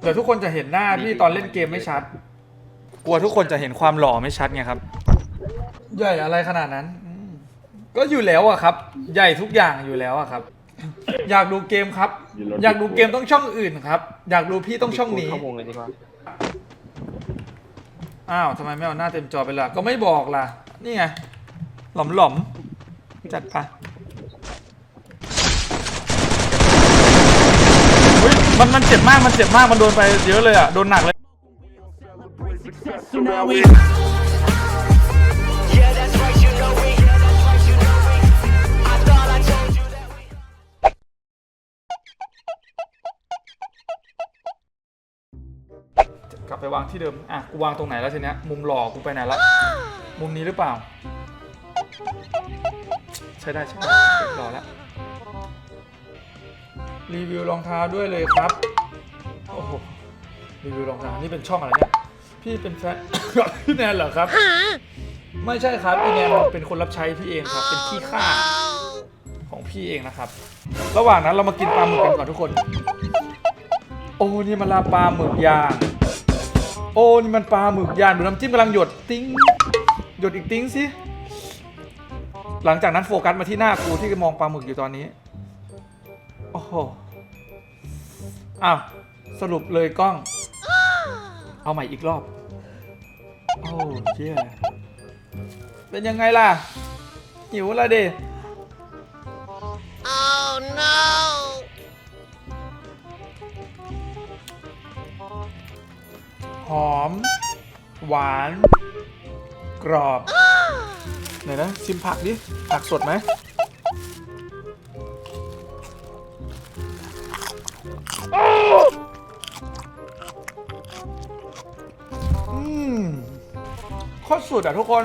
เดี๋ยวทุกคนจะเห็นหน้าพี่ตอนเล่นเกมไม่ชัด กลัวทุกคนจะเห็นความหล่อไม่ชัดไงครับ ใหญ่อะไรขนาดนั้นอืมก็อยู่แล้วอะครับ ใหญ่ทุกอย่างอยู่แล้วอะครับ อยากดูเกมครับ อยากดูเกมต้องช่องอื่นครับ อยากดูพี่ต้องช่องนี้ เข้าวงเลยดีกว่าอ้าวทำไมไม่เอาหน้าเต็มจอไปล่ะ ก็ไม่บอกล่ะ นี่ไง หลอมหลอมๆจัดไปอุ๊ย มันมันเจ็บมากมันเจ็บมากมันโดนไปเยอะเลยอะโดนหนักเลย Yeah, that's right, you know we. Yeah, that's right, you know we. I thought I told you that we. กลับไปวางที่เดิมอะกูวางตรงไหนแล้วทีเนี้ยมุมหล่อกูไปไหนละมุมนี้หรือเปล่า ใช่ได้ใช่ได้หล่อแล้ว รีวิวรองเท้าด้วยเลยครับโอ้โหรีวิวรองเท้านี่เป็นช่องอะไรเนี่ยพี่เป็นแฟน พี่แนนเหรอครับ ไม่ใช่ครับพี่แนนมันเป็นคนรับใช้พี่เองครับ เป็นขี้ข้าของพี่เองนะครับ ระหว่างนั้นเรามากินปลาหมึกกันก่อนทุกคน โอ้นี่มันลาปลาหมึกย่างโอ้นี่มันปลาหมึกย่างดูน้ำจิ้มกำลังหยดติ้งหยดอีกติ้งสิหลังจากนั้นโฟกัสมาที่หน้ากูที่มองปลาหมึกอยู่ตอนนี้โอ้โหอ้าวสรุปเลยกล้อง เอาใหม่อีกรอบ โอ้เจ้เป็นยังไงล่ะ หิวละเด Oh no! หอม หวาน กรอบ ไหนนะชิมผักดิ ผักสดไหม อืมโคตรสุดอะทุกคน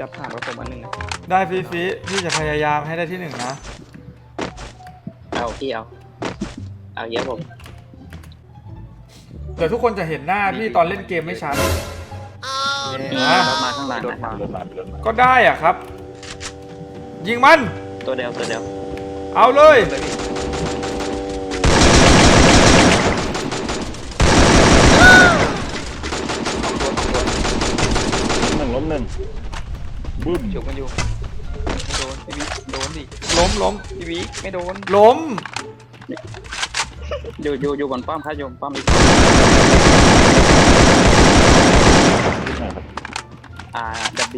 จะผ่านกับผมอันหนึ่งนะได้ฟีฟีพี่จะพยายามให้ได้ที่หนึ่งนะ เอาพี่เอา เอาเยอะผม เดี๋ยวทุกคนจะเห็นหน้าพี่ตอนเล่นเกมไม่ชัด Oh เนี่ยมีนะรถมาข้างหลังนะครับก็ได้อะครับ ยิงมัน ตัวเดียวตัวเดียวเอาเลยหนึ่งล้มห นึ่งบึ้มฉุกมันอยู่ไม่โดนพี่วิโดนดิล้มล้มพี่วิไม่โดนล้มอยู่อยู่อยู่บนป้อมครับอยู่บนป้อมอีกที่ไหนครับอ่า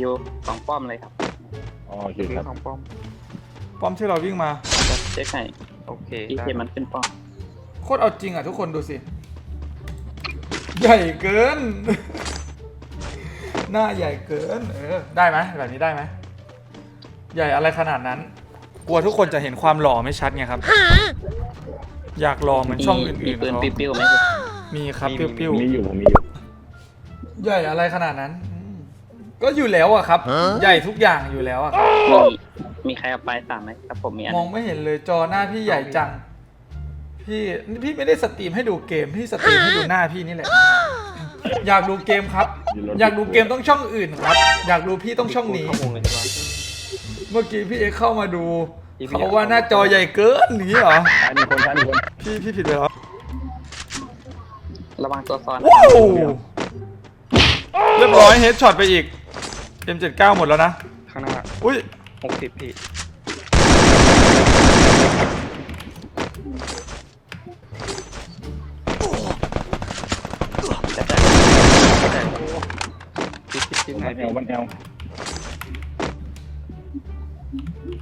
W สองป้อมเลยครับอ๋อโอเคครับ สองป้อมป้อมที่เราวิ่งมาเช็คให้โอเคอีได้เคมันขึ้นป้อมโคตรเอาจริงอะทุกคนดูสิ ใหญ่เกิน หน้าใหญ่เกิน เออ ได้ไหมแบบนี้ได้ไหม ใหญ่อะไรขนาดนั้น กลัวทุกคนจะเห็นความหล่อไม่ชัดไงครับ อยากหล่อเหมือนช่องมีอื่นๆปืนเขาปิ้วๆไหมพี่มีครับปิ้วผมมีอยู่ผมมีอยู่ๆใหญ่อะไรขนาดนั้นอืมก็อยู่แล้วอะครับ ใหญ่ทุกอย่างอยู่แล้วอะครับ มีมีใครเอาไปสามไหมครับผมมีอันมองไม่เห็นเลยจอหน้าพี่ใหญ่จัง พี่นี่พี่ไม่ได้สตรีมให้ดูเกม พี่สตรีมให้ดูหน้าพี่นี่แหละ อยากดูเกมครับ อยากดูเกมต้องช่องอื่นครับ อยากดูพี่ต้องช่องนี้เข้าวงเลยดีกว่าเมื่อกี้พี่เอ็กซ์เข้ามาดูพี่ไม่เขาอยากว่าหน้าจอใหญ่เกินอย่างนี้เหรอ ซ้ายมีคนซ้ายมีคนพี่พี่ผิดไปแล้วระวังตัวซ้อนว้าวเรียบร้อยเฮดช็อตไปอีก M79 หมดแล้วนะ ข้างหน้าอุ้ยหกสิบพี่ บไหนวันแอพี่ลวันแอล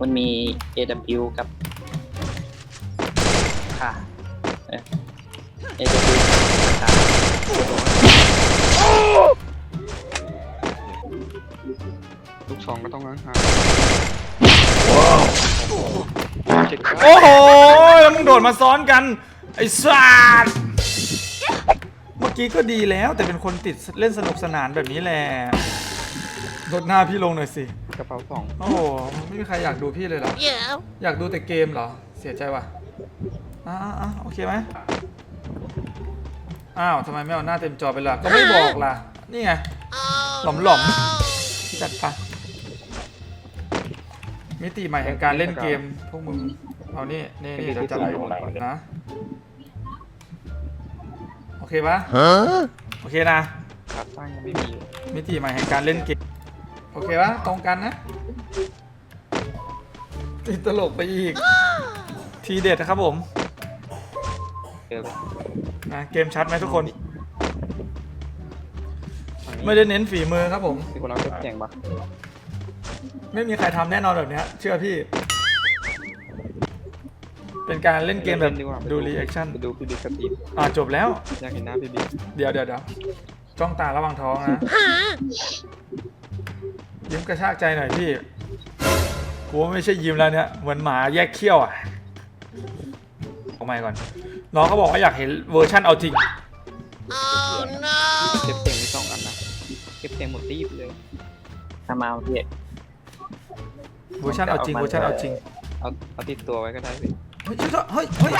มันมี AW กับค่ะเอ๊ะ AW ค่ะลูกซองก็ต้องห่างเจ็ดโอ้โห แล้วมึงโดดมาซ้อนกัน ไอ้สัสเมื่อกี้ก็ดีแล้วแต่เป็นคนติดเล่นสนุกสนานแบบนี้แหละ ลดหน้าพี่ลงหน่อยสิ กระเป๋าสองโอ้โหไม่มีใครอยากดูพี่เลยเหรอ Yeah. อยากดูแต่เกมเหรอ เสียใจว่ะอ่าอ่าโอเคไหมอ้าวทำไมไม่เอาหน้าเต็มจอไปล่ะ ก็ไม่บอกล่ะ นี่ไงหลอมหลอมๆจัดไปมิติใหม่แห่งการเล่นเกม พวกมึง เอานี่นี่นี่เดี๋ยวจัดให้หมดนะเคปะโอเคนะ ขาตั้งยังไม่มีเลยมิติใหม่แห่งการเล่นเกม โอเคปะตรงกันนะติดตลกไปอีก ทีเด็ดนะครับผมเจอเลยนะเกมชัดไหมทุกคน ฝั่งนี้ไม่ได้เน้นฝีมือครับผม มีคนเอาเก็บเสียงปะไม่มีใครทำแน่นอนแบบเนี้ยเชื่อพี่ เป็นการเล่นเกมแบบดีกว่าดูรีแอคชั่นไปดูพี่บิ๊กสตรีมอ่าจบแล้ว อยากเห็นหน้าพี่บิ๊กเดี๋ยวเดี๋ยวเดี๋ยวจ้องตาระวังท้องนะ ยิ้มกระชากใจหน่อยพี่กูว่าไม่ใช่ยิ้มแล้วเนี่ยเหมือนหมาแยกเขี้ยวอะเอาใหม่ก่อนน้องเขาบอกว่าอยากเห็นเวอร์ชั่นเอาจริง Oh no! เก็บเสียงมีสองอันนะเก็บเสียงหมดตีบเลยถ้ามาเอาพี่เวอร์ชันเอาจริงเวอร์ชันเอาจริงเอาเอาติดตัวไว้ก็ได้พี่เฮ้ยเฮ้ยเฮ้ย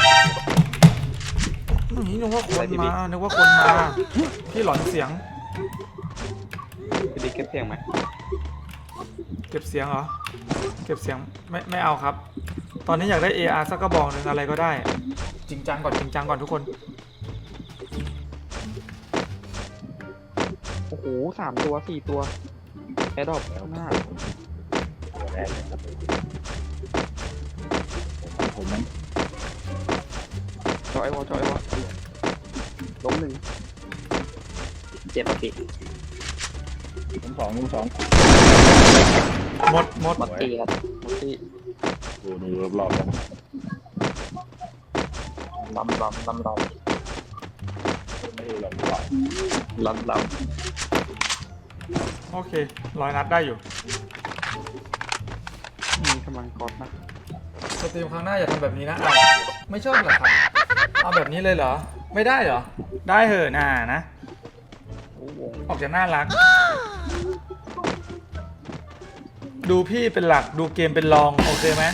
นี่นึกว่าคนมานึกว่าคนมาพี่หลอนเสียงพี่บิ๊กเก็บเสียงไหมเก็บเสียงเหรอ เก็บเสียงไม่ไม่เอาครับ ตอนนี้อยากได้ AR สักกระบอกหนึ่งอะไรก็ได้ จริงจังก่อนจริงจังก่อนทุกคน โอ้โหสามตัวสี่ตัวแอดดอปข้างหน้าตัวแรกเลยครับผมนั้นจอยไอวอลจอยไอวอลล้มหนึ่งเจ็บปะพี่ ผมสองผมสองหมดหมดหมดตีครับหมดตีดูดูรอบๆกันล้อมล้อมล้อมล้อมไม่ได้รอบก่อนล้อมล้อมโอเคร้อยนัดได้อยู่ มีกำลังกดนะสตรีมครั้งหน้าอย่าทำแบบนี้นะอ้าวไม่ชอบเหรอครับเอาแบบนี้เลยเหรอ ไม่ได้เหรอ ได้เหอะน่านะโอ้วงออกจะน่ารัก ดูพี่เป็นหลักดูเกมเป็นรองโอเคไหม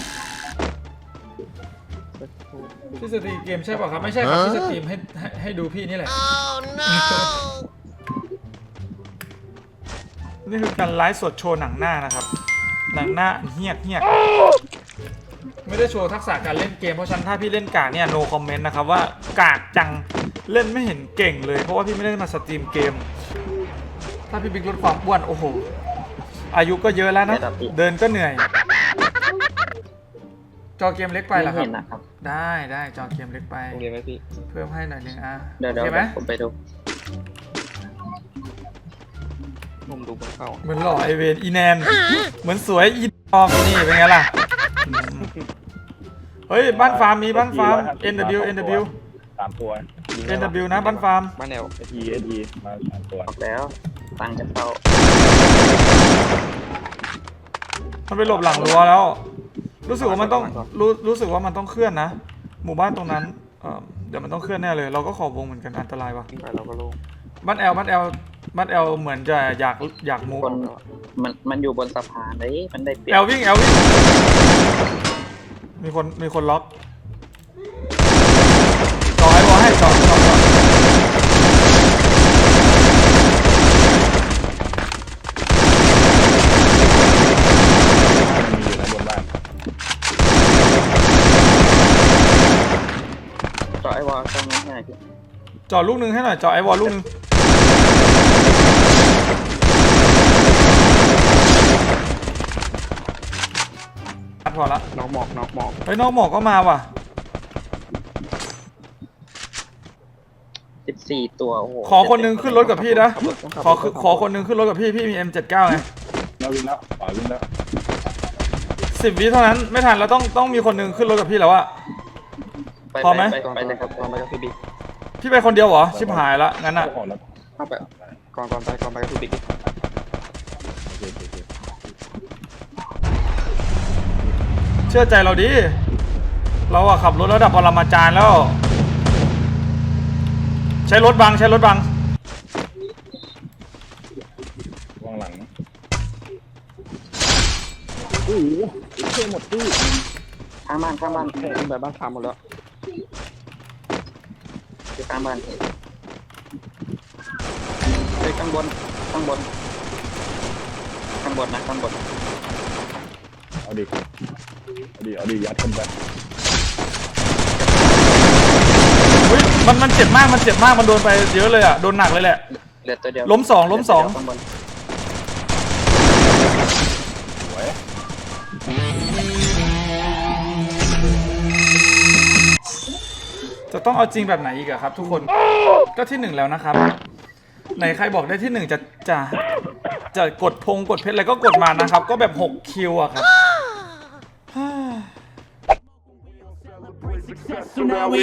สักครู่พี่สตรีมเกมใช่ป่ะครับ ไม่ใช่ครับพี่สตรีมให้ให้ให้ดูพี่นี่แหละ Oh no! นี่คือการไลฟ์สดโชว์หนังหน้านะครับ หนังหน้าเฮียกเฮียกไม่ได้โชว์ทักษะการเล่นเกมเพราะฉะนันถ้าพี่เล่นกากเนี่ย no comment นะครับว่ากากจังเล่นไม่เห็นเก่งเลย เพราะว่าพี่ไม่ได้มาสตรีมเกม ถ้าพี่บิ๊กลดความอ้วนโอ้โห อายุก็เยอะแล้วนะ เดินก็เหนื่อย จอเกมเล็กไปเหรอคไม่รับ เห็นนะครับได้ได้จอเกมเล็กไปโรงเรียนไหมพี่ เพิ่มให้หน่อยหนึงอะเดี๋ยวโอเดี๋ยวเคไหมผมไปดู ผมดูบนเข้าเหมือนหล่อไอเวนอีแนน เหมือนสวยอีออกนี่เป็นไงล่ะอืมเฮ้ยบ้านฟาร์มมีบ้านฟาร์ม NW NW สามตัว NW นะบ้านฟาร์ม บ้านแนวเอทีเอทีมาสามตัวออกแล้ว ตังค์จะเข้ามันไปหลบหลังรั้วแล้ว รู้สึกว่ามันต้องรู้รู้สึกว่ามันต้องเคลื่อนนะ หมู่บ้านตรงนั้นเอ่อเดี๋ยวมันต้องเคลื่อนแน่เลย เราก็ขอบวงเหมือนกันอันตรายว่ะไปเราก็ลงบ้านแอลบ้านแอลบ้านแอลเหมือนจะอยากอยากมูฟคนมันมันอยู่บนสะพานเลยมันได้เปรียแอบลวิ่งแอลวิ่งมีคนมีคนล็อกจ่อไอ้วอลให้จ่อจ่อจ่อ มีอยู่ในบนบ้าน ต่อไอ้ วอลตรงนี้ให้หน่อยพี่จ่อลูกหนึงให้หน่อยจ่อไอ้วอลลูกหนึงอัดพอละนอกหมอกนอกหมอกเฮ้ยนอกหมอกก็มาว่ะ สิบสี่ตัว โอ้โหขอคนหนึงขึ้นรถกับพี่นะ ขับรถต้องขับขอรถคือขอคนหนึงขึ้นรถกับพี่พี่มี M79 ไงแล้ววิ่งแล้วต่อยวิ่งแล้วสิบวิเท่านั้นไม่ทันแล้วต้องต้องมีคนหนึงขึ้นรถกับพี่แล้วอะไปพอไหมไปก่อนไปเลยครับก่อนไปกับพี่บิ๊กพี่ไปคนเดียวเหรอ ชิบหายละ งั้นอะเจ้าของรถเข้าไปก่อนก่อนไปก่อนไปกับพี่บิ๊กโอเคโอเคโอเคเชื่อใจเราดิ เราอะขับรถระดับปรมาจารย์แล้ว ใช้รถบังใช้รถบังว่างหลังโอ้โหเท่หมดตู้ข้างบ้านข้างบ้านขึ้นไปบ้านฟาร์มหมดแล้วอยู่ ข้างบ้านเฮ้ยข้างบน ข้างบน ข้างบนนะข้างบน เอาดิเอาดิเอาดิยัดขึ้นไปเฮ้ยมันมันเจ็บมากมันเจ็บมากมันโดนไปเยอะเลยอะโดนหนักเลยแหละ เหลือตัวเดียวล้มสองล้มสองข้างบน จะต้องเอาจริงแบบไหนอีกอะครับ ทุกคนก็ที่หนึ่งแล้วนะครับ ไหนใครบอกได้ที่หนึ่งจะจะจะกดพงกดเพชรอะไรก็กดมานะครับ ก็แบบ6คิวอะครับ Yeah, that's right, you know we